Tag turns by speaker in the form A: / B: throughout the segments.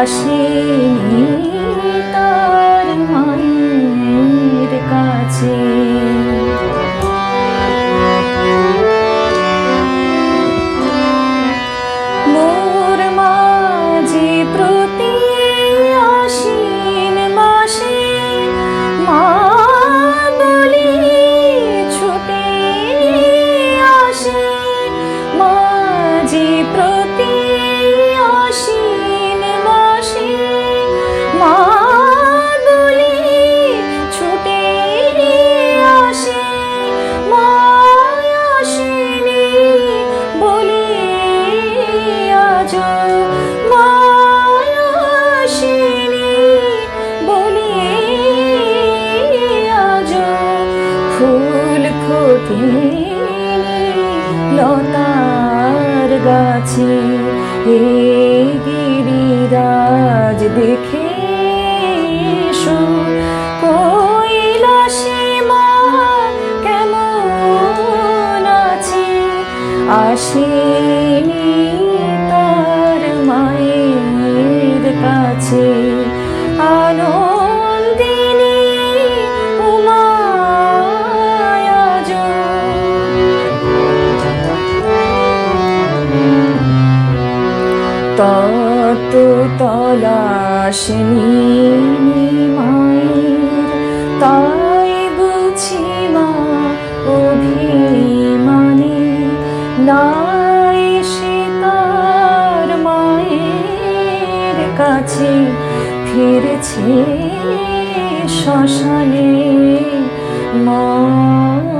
A: আসেনি লতার গাছে হে গিরিরাজ দেখে আসেনি তার মায়ের কাছে। আনন্দিনী তত তলাশনি মায়ের তাই বুঝি মা অভিমানে নাই সে তার মায়ের কাছে ফিরেছে শ্মশানে মশানে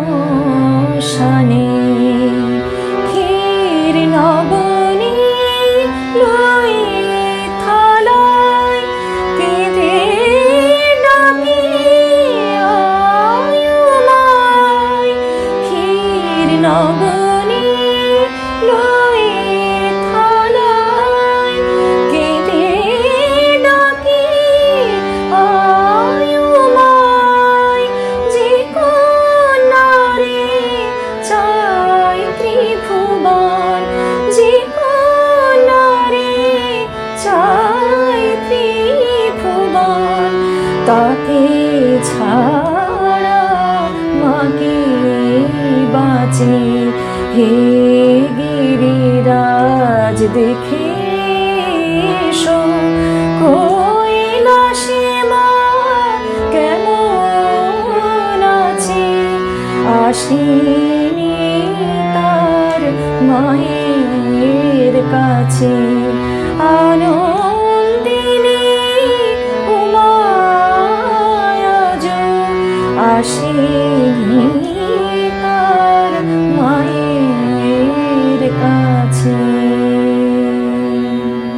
A: নবনী লই থালায় কেঁদে ডাকি আয়ুমায় যে কন্যারে চাই ত্রিভুবন যে তাকে ছাড়া মাকে বাঁচি। হে গিরিরাজ দেখি আসিনি তার মায়ের কাছে।